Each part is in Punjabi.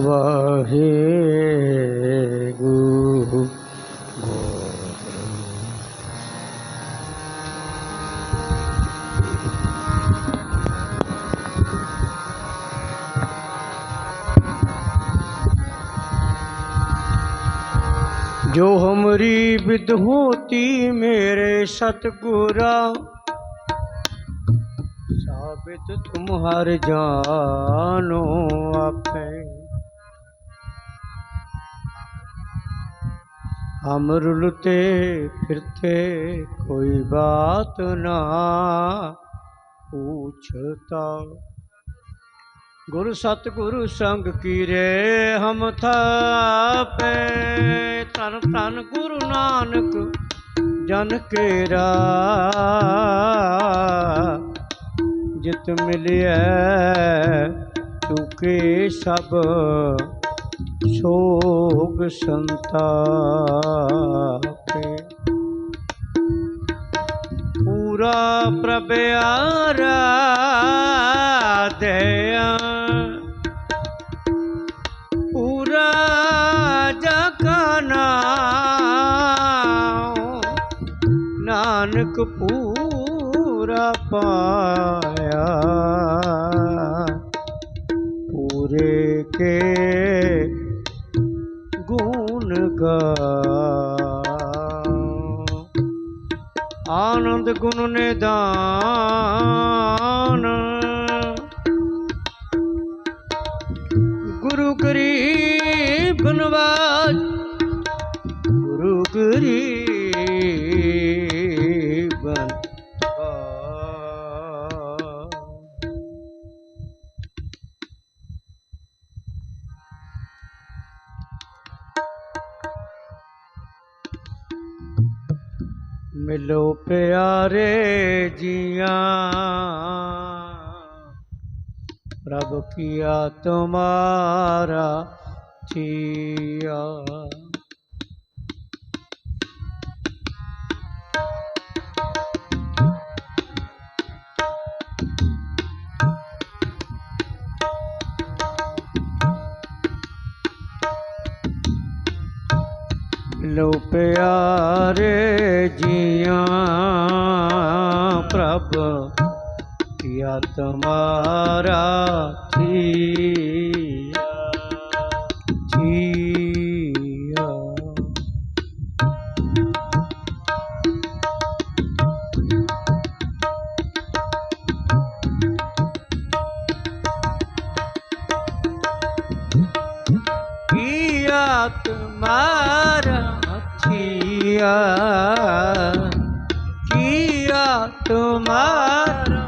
ਵਾਹੇ ਗੁਰੂ ਜੋ ਹਮਰੀ ਬਿਦ ਹੋਤੀ ਮੇਰੇ ਸਤਗੁਰਾ बित तुम हर जानो आपे हम रुलते फिरते कोई बात ना पूछता गुरु सतगुरु संग कीरे हम थापे तन तन गुरु नानक जन केरा ਜਿਤ ਮਿਲਿਆ ਚੁਕੇ ਸਭ ਸੋਗ ਸੰਤਾਪੇ। ਪੂਰਾ ਪ੍ਰਭ ਆਰਾਧਿਆ ਪੂਰਾ ਜਗਾ ਨਾਮ ਨਾਨਕ ਪੂਰਾ ਪਾਇਆ ਪੂਰੇ ਕੇ ਗੁਣ ਗਾ ਆਨੰਦ ਗੁਣ ਨਿਦਾਨ ਗੁਰੂ ਮਿਲੋ ਪਿਆਰੇ ਜੀਆਂ। ਪ੍ਰਭ ਕੀਆ ਤੁਮਾਰਾ ਚੀਆ ਲੋ ਪਿਆਰੇ ਜੀਆਂ ਪ੍ਰਭ ਕੀਆ ਤੁਮਾਰਾ ਥੀਆ ਥੀਆ ਕੀਆ ਤੁਮਾਰਾ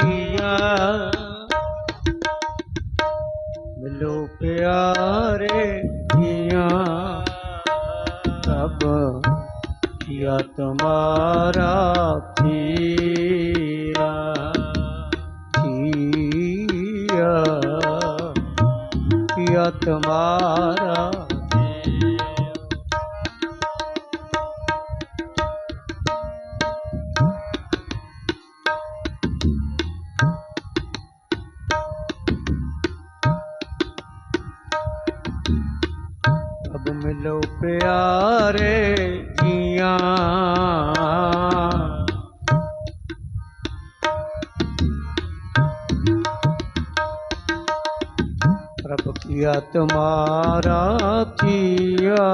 ਥੀਆ ਮਿਲੋ ਪਿਆਰੇ ਜੀਆਂ ਤਬ ਕੀਆ ਤੁਮਾਰਾ ਪਿਆਰੇ ਜੀਆਂ। ਪ੍ਰਭ ਕੀਆ ਤੁਮਾਰਾ ਥੀਆ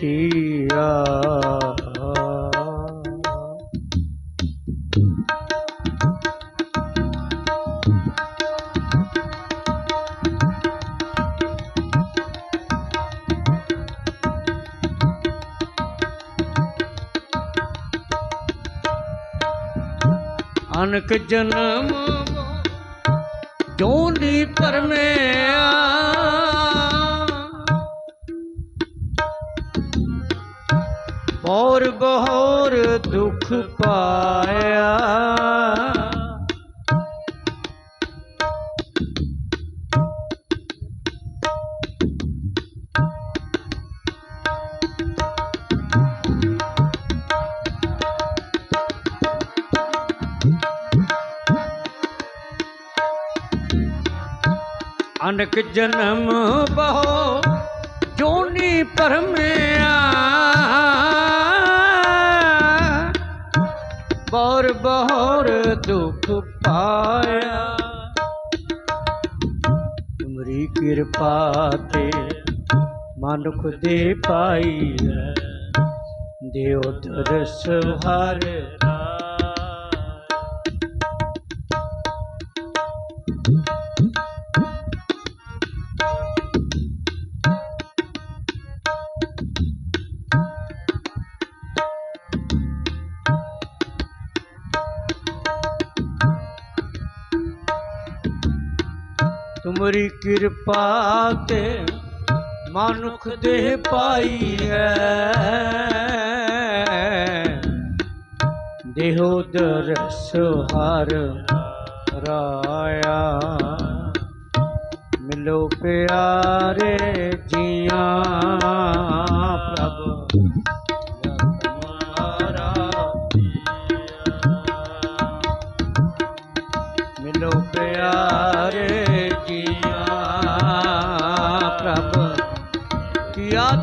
ਕੀਆ ਤੁਮਾਰਾ ਜਨਮ ਜੋਨੀ ਪਰਮਿਆ ਔਰ ਬਹੋਰ ਦੁਖ ਪਾਇਆ। ਨਾਨਕ ਜਨਮ ਬਹੁ, ਜੋਨੀ ਪਰਮਿਆ ਬੌਰ ਬਹੌਰ ਦੁਖ ਪਾਇਆ। ਤੁਮਰੀ ਕਿਰਪਾ ਤੇ ਮਨੁਖ ਦੇ ਪਾਈ ਹੈ। ਦਿਓ ਦਰਸ ਹਰ ਤੁਮਰੀ ਕਿਰਪਾ ਤੇ ਮਨੁੱਖ ਦੇ ਪਾਈ ਹੈ। ਦੇਹੋ ਦਰਸ ਹਰ ਰਾਇਆ। ਮਿਲੋ ਪਿਆਰੇ ਜੀਆਂ ਪ੍ਰਭ। ਤੁਹਾਰਾ ਮਿਲੋ ਪਿਆਰੇ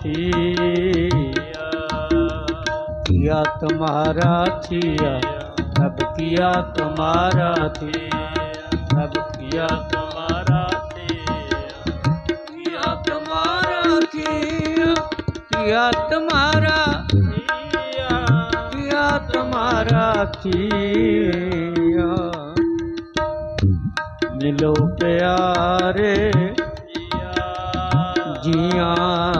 ਮਿਲੋ ਜੀਆਂ ਤੁਮਾਰਾ ਥੀਆ ਕੀਆ ਤੁਮਾਰਾ ਥੀਆ ਸਭ ਕੀਆ ਤੁਮਾਰਾ ਥੀਆ ਸਭ ਕੀਆ ਤੁਮਾਰਾ ਥੀਆ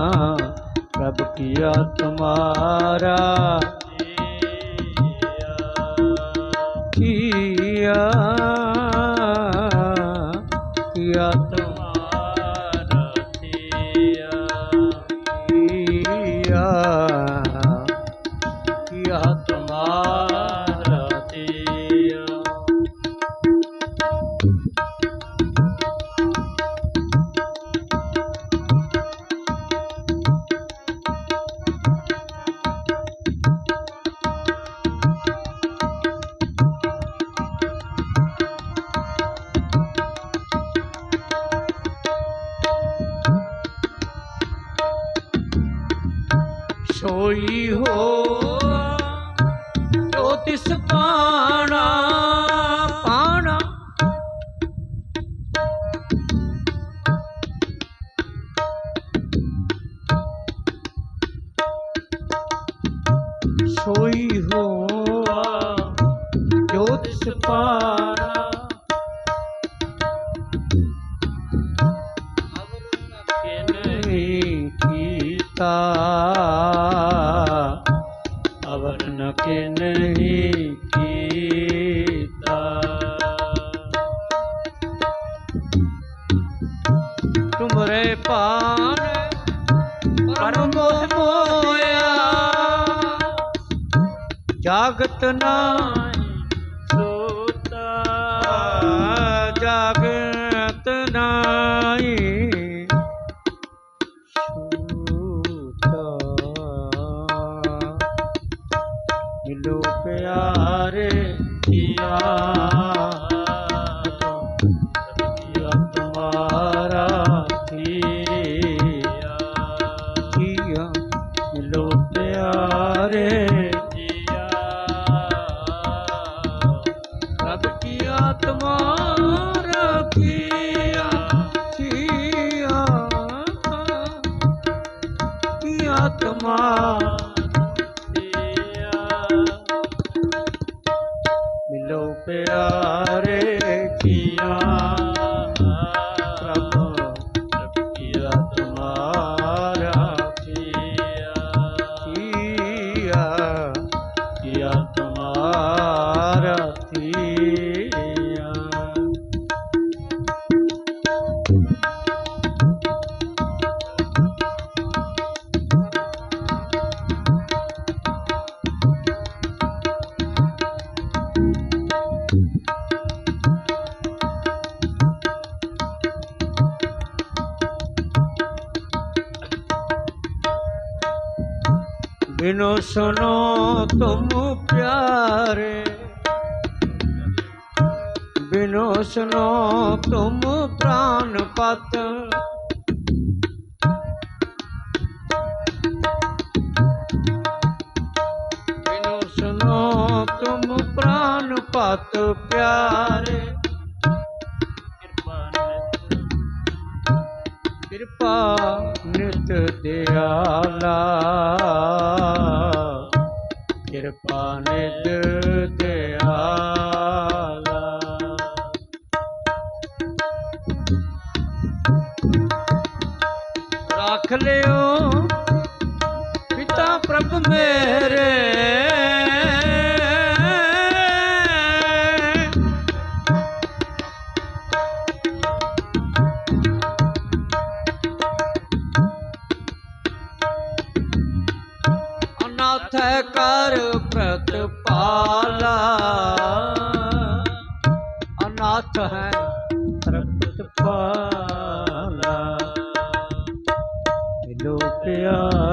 ਕੀਆ ਤੁਮਾਰਾ? ਥੀਆ ਕੀਆ ਸੋਈ ਹੋ ਜੋ ਤਿਸ ਪਾਣਾ ਪਾਣਾ। ਸੋਈ ਹੋ ਜੋ ਤਿਸ ਪਾਣਾ ਜਾਗਤ ਨਾਹੀ ਸੋਤਾ। ਜਾਗਤ बिनो सुनो तुम प्यारे बिनु सुनो तुम प्राण पत बिनु सुनो तुम प्राण पत प्यारे कृपा नित दयाला कृपा नित दया ਲਿਓ ਪਿਤਾ ਪ੍ਰਭ ਮੇਰੇ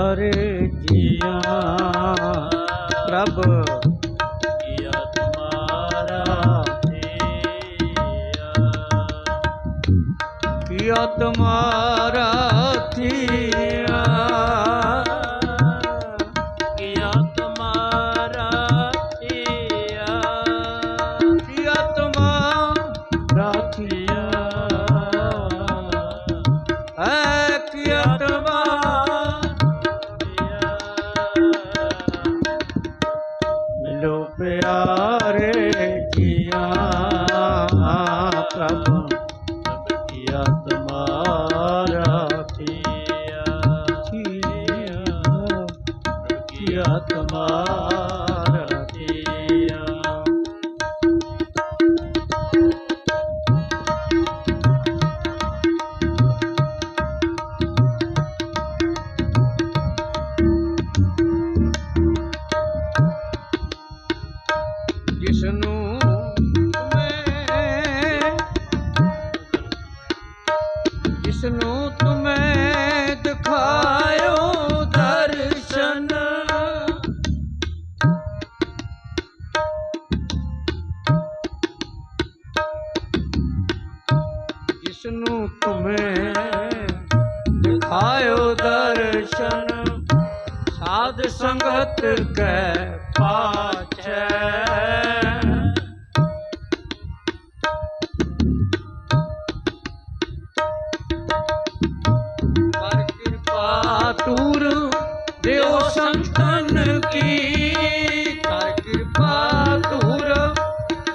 ਪਿਆਰੇ ਜੀਆ। ਪ੍ਰਭ ਕੈ ਪਾਛੈ। ਕਰ ਕਿਰਪਾ ਤੂਰ ਦਿਓ ਸੰਤਨ ਕੀ। ਕਰ ਕਿਰਪਾ ਤੂਰ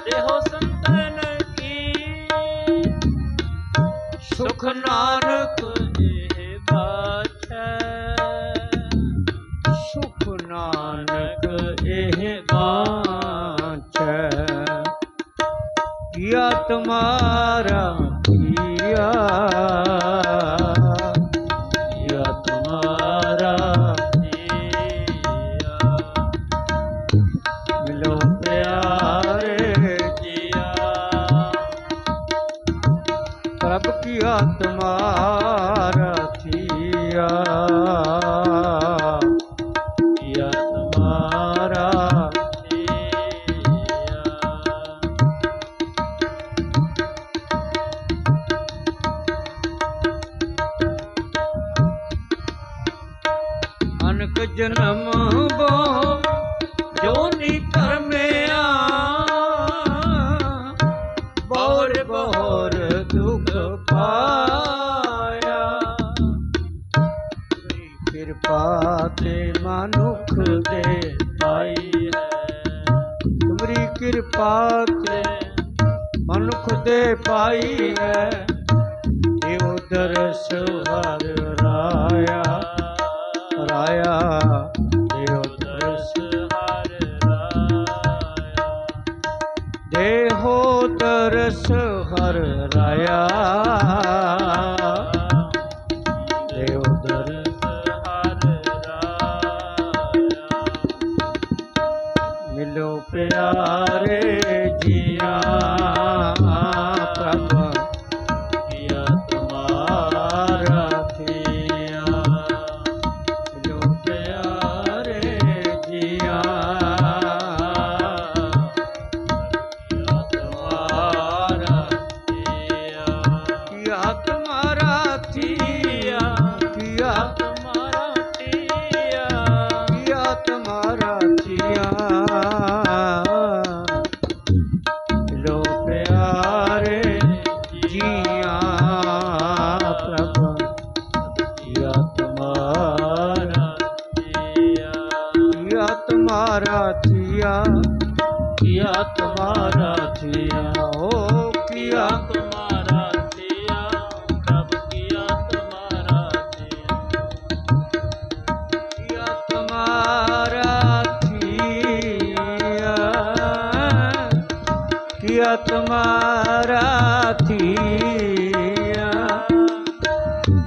ਦਿਓ ਸੰਤਨ ਕੀ। ਸੁਖ ਨਾਨਕ ਕੀਆ ਜਨਮ ਬੋ ਜੋਨੀ ਧਰਮਿਆ ਬੋਰ ਬੋਰ ਦੁਖ ਪਾਇਆ। ਕਿਰਪਾ ਤੇ ਮਨੁੱਖ ਦੇ ਪਾਈ ਹੈ। ਤੁਮਰੀ ਕਿਰਪਾ ਤੇ ਮਨੁੱਖ ਦੇ ਪਾਈ ਹੈ। ਇਹ ਦਰਸ ਹਰ ਰਾਇਆ। ਰਾਇਆ ਦੇਵ ਦਰਸ ਦੇਹੋ ਦਰਸ ਹਰ ਰਾਇਆ। तुम्हारा किया ओ किया किया तुम्हारा दिया प्रभु किया तुम्हारा दिया किया तुम्हारा किया किया तुम्हारा किया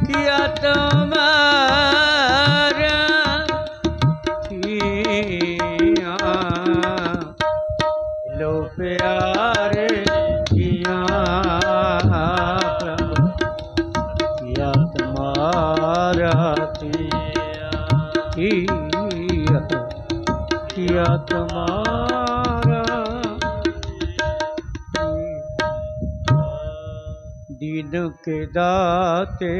किया तुम्हारा রাতে রাতে